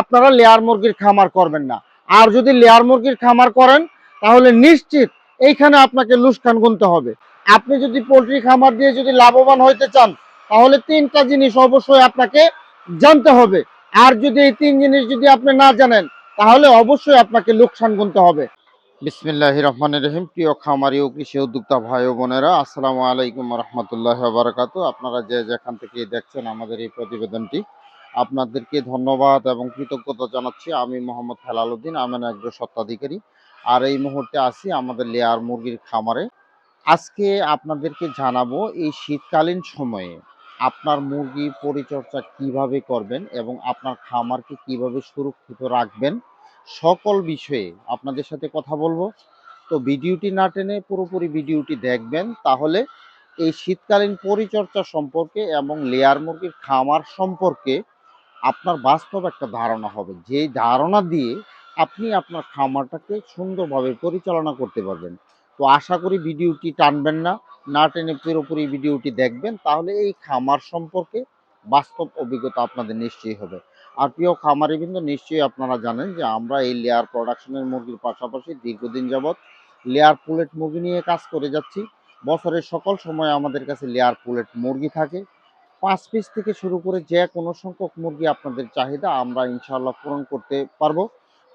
আপনারা লেয়ার মুরগির খামার করবেন না। আর যদি লেয়ার মুরগির খামার করেন, তাহলে নিশ্চিত এইখানে আপনাকে লুসকান গুনতে হবে। আপনি যদি পোলট্রি খামার দিয়ে যদি লাভবান হইতে চান, তাহলে তিনটা জিনিস অবশ্যই আপনাকে জানতে হবে। আর যদি এই তিন জিনিস যদি আপনি না জানেন, তাহলে অবশ্যই আপনাকে লোকসান গুনতে হবে। বিসমিল্লাহ রহমান রহিম। প্রিয় খামারি ও কৃষি উদ্যোক্তা ভাই ও বোনেরা, আসসালামু আলাইকুম রহমতুল্লাহ বারাকাত আপনারা যে যেখান থেকে দেখছেন আমাদের এই প্রতিবেদনটি আপনাদেরকে ধন্যবাদ এবং কৃতজ্ঞতা জানাচ্ছি। আমি মোহাম্মদ হেলাল উদ্দিন আমেন একজন সত্ত্বাধিকারী আর এই মুহূর্তে আছি আমাদের লেয়ার মুরগির খামারে। আজকে আপনাদেরকে জানাব, এই শীতকালীন সময়ে আপনার মুরগি পরিচর্যা কীভাবে করবেন এবং আপনার খামারকে কীভাবে সুরক্ষিত রাখবেন, সকল বিষয়ে আপনাদের সাথে কথা বলব। তো ভিডিওটি না টেনে পুরোপুরি ভিডিওটি দেখবেন, তাহলে এই শীতকালীন পরিচর্যা সম্পর্কে এবং লেয়ার মুরগির খামার সম্পর্কে আপনার বাস্তব একটা ধারণা হবে। যে ধারণা দিয়ে আপনি আপনার খামারটাকে সুন্দরভাবে পরিচালনা করতে পারবেন। তো আশা করি ভিডিওটি টানবেন না না টেনে পুরোপুরি ভিডিওটি দেখবেন, তাহলে এই খামার সম্পর্কে বাস্তব অভিজ্ঞতা আপনাদের নিশ্চয়ই হবে। আর প্রিয় খামারি কিন্তু নিশ্চয়ই আপনারা জানেন যে আমরা এই লেয়ার প্রোডাকশনের মুরগির পাশাপাশি দীর্ঘদিন যাবৎ লেয়ার পুলেট মুরগি নিয়ে কাজ করে যাচ্ছি। বছরের সকল সময় আমাদের কাছে লেয়ার পুলেট মুরগি থাকে। পাঁচ পিস থেকে শুরু করে যে কোনো সংখ্যক মুরগি আপনাদের চাহিদা আমরা ইনশাল্লাহ পূরণ করতে পারব।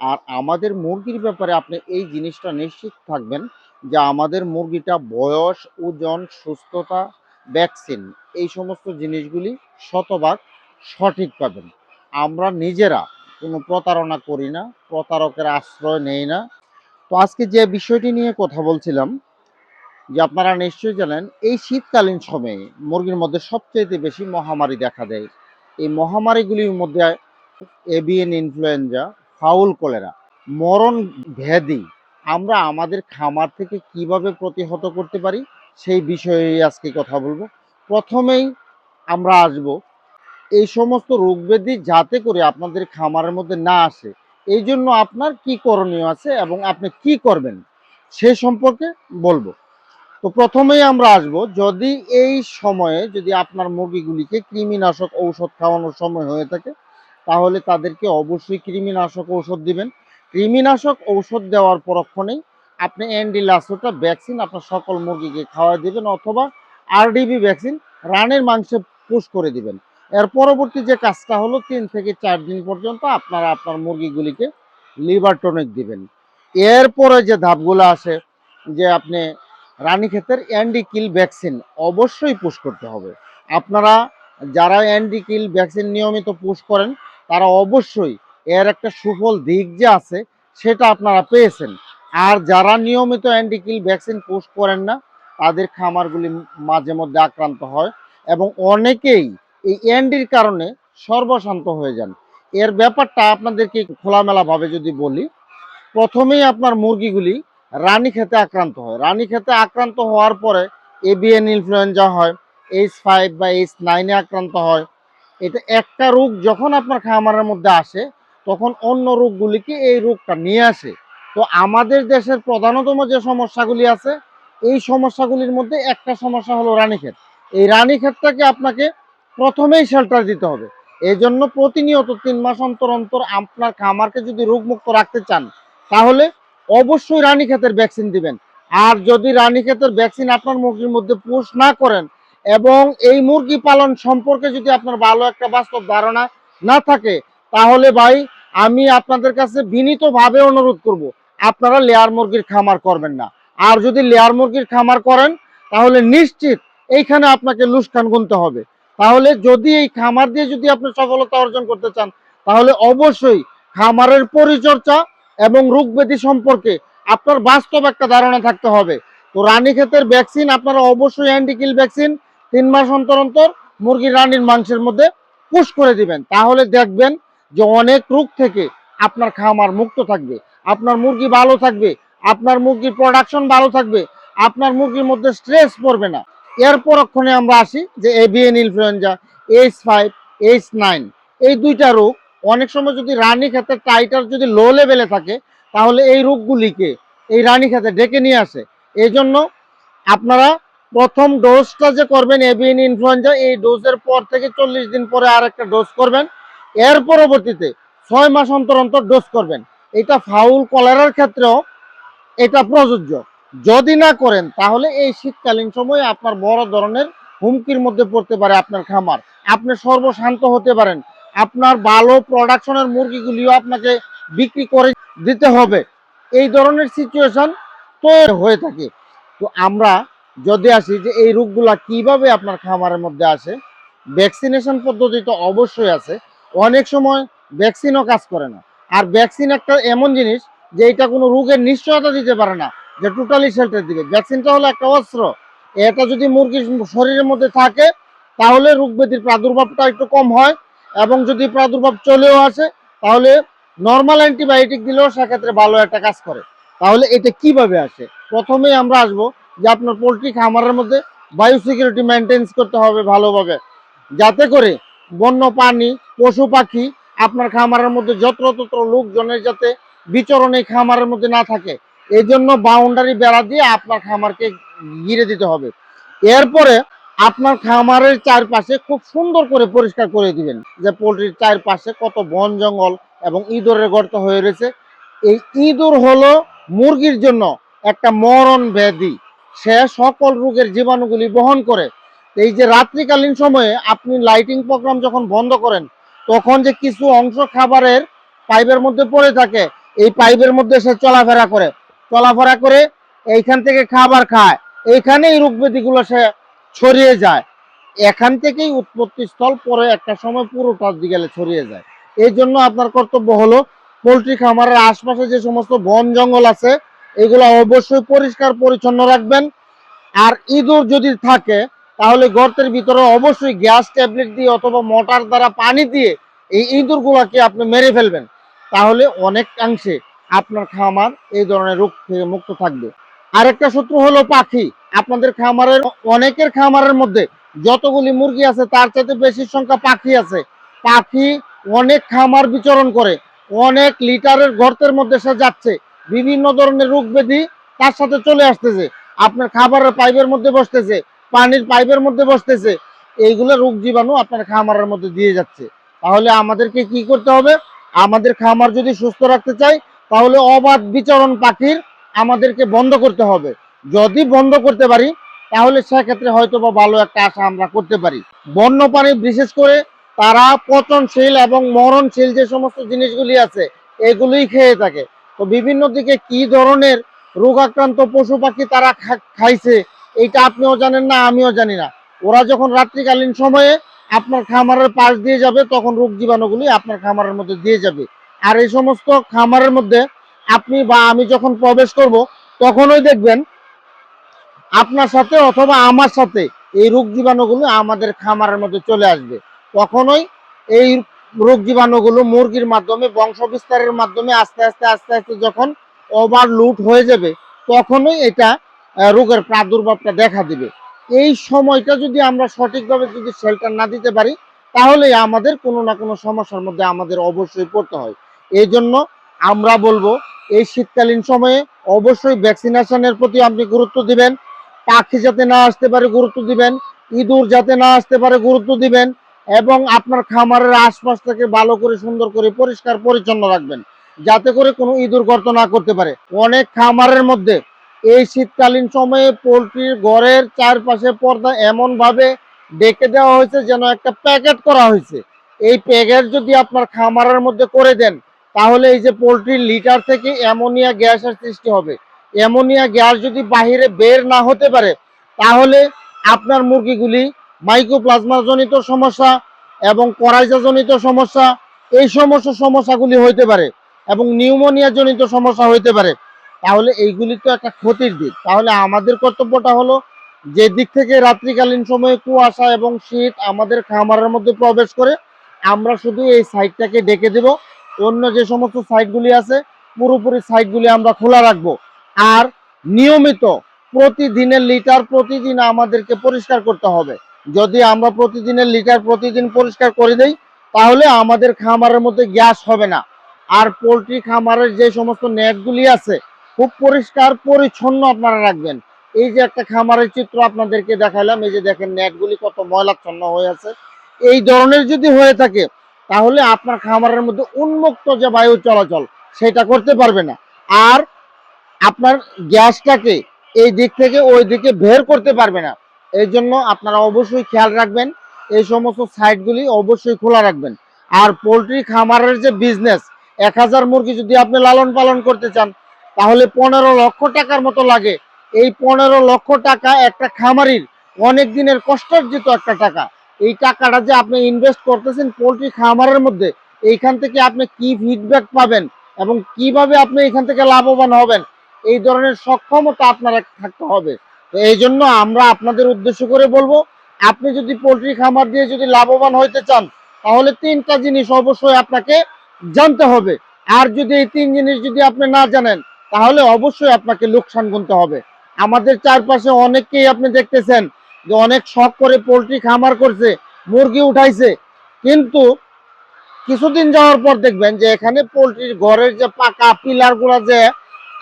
আর আমাদের মুরগির ব্যাপারে আপনি এই জিনিসটা নিশ্চিত থাকবেন যে আমাদের মুরগিটা বয়স, ওজন, সুস্থতা ভ্যাকসিন এই সমস্ত জিনিসগুলি শতভাগ সঠিক পাবেন। আমরা নিজেরা কোনো প্রতারণা করি না, প্রতারকের আশ্রয় নেই না। তো আজকে যে বিষয়টি নিয়ে কথা বলছিলাম যে আপনারা নিশ্চয়ই জানেন, এই শীতকালীন সময়ে মুরগির মধ্যে সবচেয়ে বেশি মহামারী দেখা দেয়। এই মহামারীগুলির মধ্যে এভিএন ইনফ্লুয়েঞ্জা, ফাউল কলেরা, মরণ ভ্যাধি আমরা আমাদের খামার থেকে কীভাবে প্রতিহত করতে পারি, সেই বিষয়ে আজকে কথা বলব। প্রথমেই আমরা আসব এই সমস্ত রোগ ব্যাধি যাতে করে আপনাদের খামারের মধ্যে না আসে। এই জন্য আপনার কি করণীয় আছে এবং আপনি কি করবেন, সে সম্পর্কে বলব। তো প্রথমেই আমরা আসব, যদি এই সময়ে যদি আপনার মুরগিগুলিকে কৃমিনাশক ঔষধ খাওয়ানোর সময় হয়ে থাকে, তাহলে তাদেরকে অবশ্যই কৃমিনাশক ঔষধ দিবেন। কৃমিনাশক ঔষধ দেওয়ার পরক্ষণেই আপনি অ্যান্ডিলাসোটা ভ্যাকসিন আপনার সকল মুরগিকে খাওয়া দিবেন অথবা আরডিবি ভ্যাকসিন রানের মাংসে পুশ করে দিবেন। এর পরবর্তী যে কাজটা হলো, তিন থেকে চার দিন পর্যন্ত আপনারা আপনার মুরগিগুলিকে লিভার টনিক দিবেন। এরপরে যে ধাপগুলো আসে, যে আপনি রানীক্ষেতের অ্যান্ডিকিল ভ্যাকসিন অবশ্যই পুশ করতে হবে। আপনারা যারা অ্যান্ডিকিল ভ্যাকসিন নিয়মিত পুশ করেন, তারা অবশ্যই এর একটা সুফল দিক যে আছে, সেটা আপনারা পেয়েছেন। আর যারা নিয়মিত অ্যান্টিকিল ভ্যাকসিন পুশ করেন না, তাদের খামারগুলি মাঝে মধ্যে আক্রান্ত হয় এবং অনেকেই এই অ্যান্ডির কারণে সর্বশান্ত হয়ে যান। এর ব্যাপারটা আপনাদেরকে খোলামেলাভাবে যদি বলি, প্রথমেই আপনার মুরগিগুলি রানী খেতে আক্রান্ত হয়। রানী খেতে আক্রান্ত হওয়ার পরে এবিএন ইনফ্লুয়েঞ্জা হয়, এইচ ফাইভ বা এইচ নাইনে আক্রান্ত হয়। এটা একটা রোগ যখন আপনার খামারের মধ্যে আসে, তখন অন্য রোগগুলিকে এই রোগটা নিয়ে আসে। তো আমাদের দেশের প্রধানতম যে সমস্যাগুলি আছে, এই সমস্যাগুলির মধ্যে একটা সমস্যা হলো রানীক্ষেত এই রানীক্ষেতটাকে আপনাকে প্রথমেই শেল্টার দিতে হবে। এই জন্য প্রতিনিয়ত তিন মাস অন্তর অন্তর আপনার খামারকে যদি রোগমুক্ত রাখতে চান, তাহলে অবশ্যই রানী রানীক্ষেতের ভ্যাকসিন দিবেন। আর যদি রানীক্ষেতের ভ্যাকসিন আপনার মুরগির মধ্যে পুষ না করেন এবং এই মুরগি পালন সম্পর্কে যদি আপনার ভালো একটা বাস্তব ধারণা না থাকে, তাহলে ভাই আমি আপনাদের কাছে বিনীতভাবে অনুরোধ করব, আপনারা লেয়ার মুরগির খামার করবেন না। আর যদি লেয়ার মুরগির খামার করেন, তাহলে নিশ্চিত এইখানে আপনাকে লুসকান গুনতে হবে। তাহলে যদি এই খামার দিয়ে যদি আপনি সফলতা অর্জন করতে চান, তাহলে অবশ্যই খামারের পরিচর্যা এবং রোগ ব্যাধি সম্পর্কে আপনার বাস্তব একটা ধারণা থাকতে হবে। তো রানী ক্ষেতের ভ্যাকসিন আপনারা অবশ্যই অ্যান্টিকিল ভ্যাকসিন তিন মাস অন্তর অন্তর মুরগির রানীর মাংসের মধ্যে পুশ করে দিবেন। তাহলে দেখবেন যে অনেক রোগ থেকে আপনার খামার মুক্ত থাকবে। আপনার মুরগি ভালো থাকবে, আপনার মুরগির প্রোডাকশন ভালো থাকবে, আপনার মুরগির মধ্যে স্ট্রেস পড়বে না। এর পরক্ষণে আমরা আসি যে avian influenza H five H nine এই দুইটা রোগ অনেক সময় যদি রানী ক্ষেতের টাইটার যদি লো লেভেলে থাকে, তাহলে এই রোগগুলিকে এই রানী ক্ষেতে ডেকে নিয়ে আসে। এই জন্য আপনারা প্রথম ডোজটা যে করবেন এভিএন ইনফ্লুয়েঞ্জা এই ডোজের পর থেকে চল্লিশ দিন পরে আর একটা ডোজ করবেন। এর পরবর্তীতে ছয় মাস অন্তর অন্তর ডোজ করবেন। এটা ফাউল কলেরার ক্ষেত্রেও এটা প্রযোজ্য। যদি না করেন, তাহলে এই শীতকালীন সময়ে আপনার বড় ধরনের হুমকির মধ্যে পড়তে পারে আপনার খামার। আপনি সর্বশান্ত হতে পারেন। আপনার ভালো প্রোডাকশনের মুরগিগুলিও আপনাকে বিক্রি করে দিতে হবে। এই ধরনের সিচুয়েশন তৈরি হয়ে থাকে। তো আমরা যদি আসি যে এই রোগগুলা কীভাবে আপনার খামারের মধ্যে আসে ভ্যাকসিনেশন পদ্ধতি তো অবশ্যই আছে। অনেক সময় ভ্যাকসিনও কাজ করে না। আর ভ্যাকসিন একটা এমন জিনিস যে এটা কোনো রোগের নিশ্চয়তা দিতে পারে না, যে টোটালি শেল্টার দিবে ভ্যাকসিনটা হলো একটা অস্ত্র। এটা যদি মুরগির শরীরের মধ্যে থাকে, তাহলে রোগ ব্যাধির প্রাদুর্ভাবটা একটু কম হয়। এবং যদি প্রাদুর্ভাব চলেও আসে, তাহলে নর্মাল অ্যান্টিবায়োটিক দিলেও সেক্ষেত্রে ভালো একটা কাজ করে। তাহলে এটা কীভাবে আসে? প্রথমেই আমরা আসব যে আপনার পোলট্রি খামারের মধ্যে বায়ু সিকিউরিটি মেনটেন্স করতে হবে ভালোভাবে। যাতে করে বন্য প্রাণী, পশু পাখি আপনার খামারের মধ্যে যত্রতত্র লোকজনের যাতে বিচরণ এই খামারের মধ্যে না থাকে এই জন্য বাউন্ডারি বেড়া দিয়ে আপনার খামারকে ঘিরে দিতে হবে। এরপরে আপনার খামারের চারপাশে খুব সুন্দর করে পরিষ্কার করে দিবেন যে পোলট্রির চারপাশে কত বন জঙ্গল এবং ইঁদুরের গর্ত হয়ে রয়েছে। এই ইঁদুর হলো মুরগির জন্য একটা মরণ ব্যাধি। সে সকল রোগের জীবাণুগুলি বহন করে। এই যে রাত্রিকালীন সময়ে আপনি লাইটিং প্রোগ্রাম যখন বন্ধ করেন, তখন যে কিছু অংশ খাবারের পাইপের মধ্যে পড়ে থাকে, এই পাইপের মধ্যে সে চলাফেরা করে। চলাফেরা করে এইখান থেকে খাবার খায়। এইখানে এই রোগ ব্যাধিগুলো সে ছড়িয়ে যায়। এখান থেকেই উৎপত্তি স্থল পরে একটা সময় পুরোটার দিকে ছড়িয়ে যায়। এই জন্য আপনার কর্তব্য হলো পোলট্রি খামারের আশপাশে যে সমস্ত বন জঙ্গল আছে, এগুলো অবশ্যই পরিষ্কার পরিচ্ছন্ন রাখবেন। আর ইঁদুর যদি থাকে, তাহলে গর্তের ভিতরে অবশ্যই গ্যাস ট্যাবলেট দিয়ে অথবা মোটর দ্বারা পানি দিয়ে এই ইঁদুরগুলোকে আপনি মেরে ফেলবেন। তাহলে অনেকাংশে আপনার খামার এই ধরনের রোগ থেকে মুক্ত থাকবে। আরেকটা শত্রু হলো পাখি। আপনাদের খামারের, অনেকের খামারের মধ্যে যতগুলি মুরগি আছে, তার চাইতে বেশি সংখ্যা পাখি আছে। পাখি অনেক খামার বিচরণ করে, অনেক লিটারের গর্তের মধ্যে সে যাচ্ছে, বিভিন্ন ধরনের রোগ ব্যাধি তার সাথে চলে আসতেছে। আপনার খাবারের পাইপের মধ্যে বসতেছে, পানির পাইপের মধ্যে বসতেছে, এইগুলো রোগ জীবাণু আপনার খামারের মধ্যে দিয়ে যাচ্ছে। তাহলে আমাদেরকে কি করতে হবে? আমাদের খামার যদি সুস্থ রাখতে চাই তাহলে অবাধ বিচরণ পাখির আমাদেরকে বন্ধ করতে হবে। যদি বন্ধ করতে পারি, তাহলে সেক্ষেত্রে হয়তো বা ভালো একটা আশা আমরা করতে পারি। বন্যপ্রাণী, বিশেষ করে তারা পচনশীল এবং মরণশীল যে সমস্ত জিনিসগুলি আছে, এগুলোই খেয়ে থাকে। তো বিভিন্ন দিকে কি ধরনের রোগাক্রান্ত পশু পাখি তারা খাইছে, এইটা আপনিও জানেন না, আমিও জানি না। ওরা যখন রাত্রিকালীন সময়ে আপনার খামারের পাশ দিয়ে যাবে, তখন রোগ জীবাণুগুলি আপনার খামারের মধ্যে দিয়ে যাবে। আর এই সমস্ত খামারের মধ্যে আপনি বা আমি যখন প্রবেশ করব, তখনই দেখবেন আপনার সাথে অথবা আমার সাথে এই রোগ জীবাণুগুলো আমাদের খামারের মধ্যে চলে আসবে। তখনই এই রোগ জীবাণুগুলো মুরগির মাধ্যমে বংশ বিস্তারের মাধ্যমে আস্তে আস্তে আস্তে আস্তে যখন ওভারলুট হয়ে যাবে, তখনই এটা রোগের প্রাদুর্ভাবটা দেখা দিবে। এই সময়টা যদি আমরা সঠিকভাবে যদি শেল্টার না দিতে পারি, তাহলে আমাদের কোনো না কোনো সমস্যার মধ্যে আমাদের অবশ্যই পড়তে হয়। এই জন্য আমরা বলব এই শীতকালীন সময়ে অবশ্যই ভ্যাকসিনেশনের প্রতি আপনি গুরুত্ব দিবেন। পাখি যাতে না আসতে পারে, গুরুত্ব দিবেন। ইঁদুর যাতে না আসতে পারে, গুরুত্ব দিবেন। এবং আপনার খামারের আশপাশটাকে ভালো করে, সুন্দর করে, পরিষ্কার, পরিচ্ছন্ন রাখবেন। যাতে করে কোনো ইঁদুর গর্ত না করতে পারে। অনেক খামারের মধ্যে এই শীতকালীন সময়ে পোলট্রির ঘরের চারপাশে পর্দা এমন ভাবে ডেকে দেওয়া হয়েছে যেন একটা প্যাকেট করা হয়েছে। এই প্যাকেট যদি আপনার খামারের মধ্যে করে দেন তাহলে এই যে পোলট্রির লিটার থেকে অ্যামোনিয়া গ্যাসের সৃষ্টি হবে। অ্যামোনিয়া গ্যাস যদি বাহিরে বের না হতে পারে, তাহলে আপনার মুরগিগুলি মাইক্রোপ্লাজমা জনিত সমস্যা এবং করাইজা জনিত সমস্যা, এই সমস্ত সমস্যাগুলি হইতে পারে এবং নিউমোনিয়া জনিত সমস্যা হইতে পারে। তাহলে এইগুলি তো একটা ক্ষতির দিক। তাহলে আমাদের কর্তব্যটা হলো যে দিক থেকে রাত্রিকালীন সময়ে কুয়াশা এবং শীত আমাদের খামারের মধ্যে প্রবেশ করে আমরা শুধু এই সাইডটাকে ডেকে দেব। অন্য যে সমস্ত সাইটগুলি আছে, পুরোপুরি সাইটগুলি আমরা খোলা রাখব। আর নিয়মিত প্রতিদিনের লিটার প্রতিদিন আমাদেরকে পরিষ্কার করতে হবে। যদি আমরা প্রতিদিনের লিটার প্রতিদিন পরিষ্কার করে দেই, তাহলে আমাদের খামারের মধ্যে গ্যাস হবে না। আর পোলট্রি খামারের যে সমস্ত নেটগুলি আছে, খুব পরিষ্কার পরিচ্ছন্ন আপনারা রাখবেন। এই যে একটা খামারের চিত্র আপনাদেরকে দেখালাম, এই যে দেখেন নেটগুলি কত ময়লাচ্ছন্ন হয়ে আছে। এই ধরনের যদি হয়ে থাকে তাহলে আপনার খামারের মধ্যে উন্মুক্ত যে বায়ু চলাচল, সেটা করতে পারবে না। আর আপনার গ্যাসটাকে এই দিক থেকে ওই দিকে বের করতে পারবে না। এই জন্য আপনারা অবশ্যই খেয়াল রাখবেন, এই সমস্ত সাইটগুলি অবশ্যই খোলা রাখবেন। আর পোলট্রি খামারের যে বিজনেস এক হাজার মুরগি যদি আপনি লালন পালন করতে চান, তাহলে পনেরো লক্ষ টাকার মতো লাগে। এই পনেরো লক্ষ টাকা একটা খামারির অনেক দিনের কষ্টার্জিত একটা টাকা এই টাকাটা যে আপনি ইনভেস্ট করতেছেন পোলট্রি খামারের মধ্যে, এইখান থেকে আপনি কি ফিডব্যাক পাবেন এবং কীভাবে আপনি এখান থেকে লাভবান হবেন, এই ধরনের সক্ষমতা আপনার থাকতে হবে। তো এই জন্য আমরা আপনাদের উদ্দেশ্য করে বলব, আপনি যদি পোলট্রি খামার দিয়ে যদি লাভবান হইতে চান, তাহলে তিনটা জিনিস অবশ্যই আপনাকে জানতে হবে। আর যদি এই তিন জিনিস যদি আপনি না জানেন, তাহলে অবশ্যই আপনাকে লোকসান গুনতে হবে। আমাদের চারপাশে অনেককেই আপনি দেখতেছেন যে অনেক শখ করে পোলট্রি খামার করছে, মুরগি উঠাইছে। কিন্তু কিছুদিন যাওয়ার পর দেখবেন যে এখানে পোলট্রির ঘরের যে পাকা পিলারগুলা যে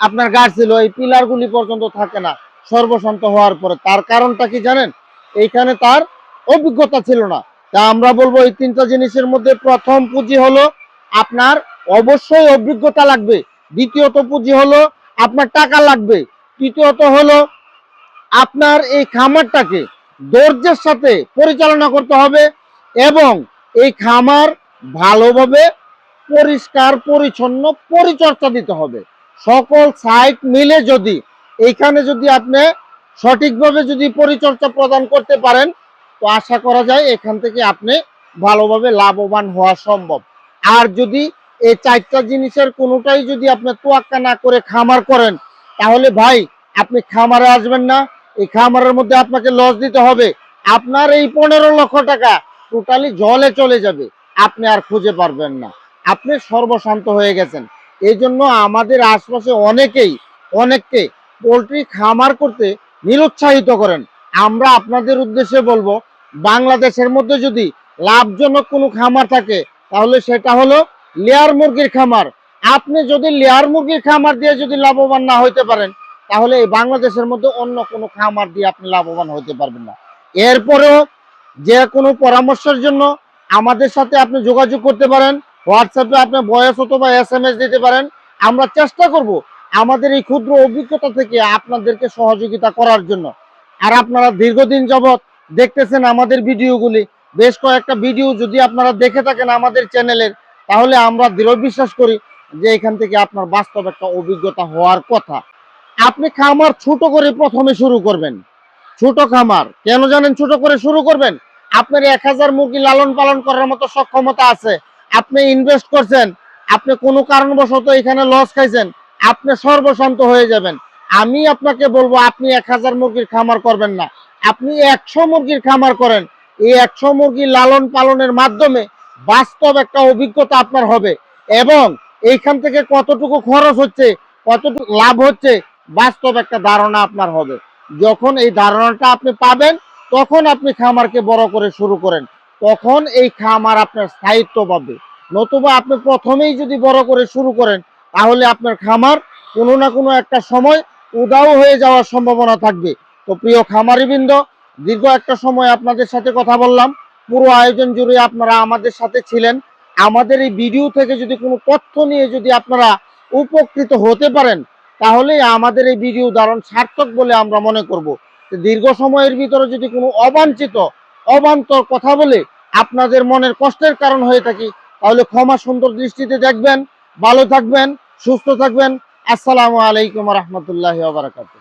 আপনার গাছ ছিল, এই পিলার গুলি পর্যন্ত থাকে না, সর্বশান্ত হওয়ার পরে। তার কারণটা কি জানেন? এইখানে তার অভিজ্ঞতা ছিল না। তা আমরা বলব এই তিনটা জিনিসের মধ্যে প্রথম পুঁজি হলো আপনার অবশ্যই অভিজ্ঞতা লাগবে। দ্বিতীয়ত পুঁজি হলো আপনার টাকা লাগবে। তৃতীয়ত হলো আপনার এই খামারটাকে ধৈর্যের সাথে পরিচালনা করতে হবে এবং এই খামার ভালোভাবে পরিষ্কার, পরিচ্ছন্ন, পরিচর্যা দিতে হবে। সকল সাইট মিলে যদি এইখানে যদি আপনি সঠিকভাবে যদি পরিচর্যা প্রদান করতে পারেন, তো আশা করা যায় এখান থেকে আপনি ভালোভাবে লাভবান হওয়া সম্ভব। আর যদি এই চারটা জিনিসের কোনোটাই যদি আপনি তোয়াক্কা না করে খামার করেন, তাহলে ভাই, আপনি খামারে আসবেন না এই খামারের মধ্যে আপনাকে লস দিতে হবে। আপনার এই পনেরো লক্ষ টাকা টোটালি জলে চলে যাবে। আপনি আর খুঁজে পারবেন না। আপনি সর্বশান্ত হয়ে গেছেন। এই জন্য আমাদের আশপাশে অনেকেই, অনেককে পোলট্রি খামার করতে নিরুৎসাহিত করেন। আমরা আপনাদের উদ্দেশ্যে বলব, বাংলাদেশের মধ্যে যদি লাভজনক কোনো খামার থাকে, তাহলে সেটা হলো লেয়ার মুরগির খামার। আপনি যদি লেয়ার মুরগির খামার দিয়ে যদি লাভবান না হইতে পারেন তাহলে এই বাংলাদেশের মধ্যে অন্য কোনো খামার দিয়ে আপনি লাভবান হতে পারবেন না। এরপরেও যে কোনো পরামর্শের জন্য আমাদের সাথে আপনি যোগাযোগ করতে পারেন, হোয়াটসঅ্যাপে আপনি বয়স অথবা এস এম এস দিতে পারেন। আমরা চেষ্টা করব আমাদের এই ক্ষুদ্র অভিজ্ঞতা থেকে আপনাদেরকে সহযোগিতা করার জন্য। আর আপনারা দীর্ঘদিন যাবৎ দেখতেছেন আমাদের ভিডিওগুলি, বেশ কয়েকটা ভিডিও যদি আপনারা দেখে থাকেন আমাদের চ্যানেলের, তাহলে আমরা দৃঢ় বিশ্বাস করি যে এখান থেকে আপনার বাস্তব একটা অভিজ্ঞতা হওয়ার কথা। আপনি খামার ছোট করে প্রথমে শুরু করবেন। ছোট খামার। কেন জানেন ছোট করে শুরু করবেন? আপনার এক হাজার মুরগি লালন পালন করার মতো সক্ষমতা আছে। আপনি ইনভেস্ট করছেন। আপনি কোনো কারণবশত এখানে লস খাইছেন। আপনি সর্বশান্ত হয়ে যাবেন। আমি আপনাকে বলব, আপনি এক হাজার মুরগির খামার করবেন না। আপনি একশো মুরগির খামার করেন। এই একশো মুরগি লালন পালনের মাধ্যমে বাস্তব একটা অভিজ্ঞতা আপনার হবে। এবং এইখান থেকে কতটুকু খরচ হচ্ছে, কতটুকু লাভ হচ্ছে বাস্তব একটা ধারণা আপনার হবে। যখন এই ধারণাটা আপনি পাবেন, তখন আপনি খামারকে বড় করে শুরু করেন। তখন এই খামার আপনার স্থায়িত্ব পাবে। নতুবা আপনি প্রথমেই যদি বড় করে শুরু করেন, তাহলে আপনার খামার কোনো না কোনো একটা সময় উদাও হয়ে যাওয়ার সম্ভাবনা থাকবে। তো প্রিয় খামারিবৃন্দ, দীর্ঘ একটা সময় আপনাদের সাথে কথা বললাম। পুরো আয়োজন জুড়ে আপনারা আমাদের সাথে ছিলেন। আমাদের এই ভিডিও থেকে যদি কোনো তথ্য নিয়ে যদি আপনারা উপকৃত হতে পারেন তাহলে আমাদের এই ভিডিও উদাহরণ সার্থক বলে আমরা মনে করব। দীর্ঘ সময়ের ভিতরে যদি কোনো অবাঞ্ছিত, অবান্তর কথা বলে আপনাদের মনের কষ্টের কারণ হয়ে থাকি, তাহলে ক্ষমা সুন্দর দৃষ্টিতে দেখবেন, ভালো থাকবেন, সুস্থ থাকবেন। আসসালামু আলাইকুম রহমতুল্লাহ বারাকাতুহ।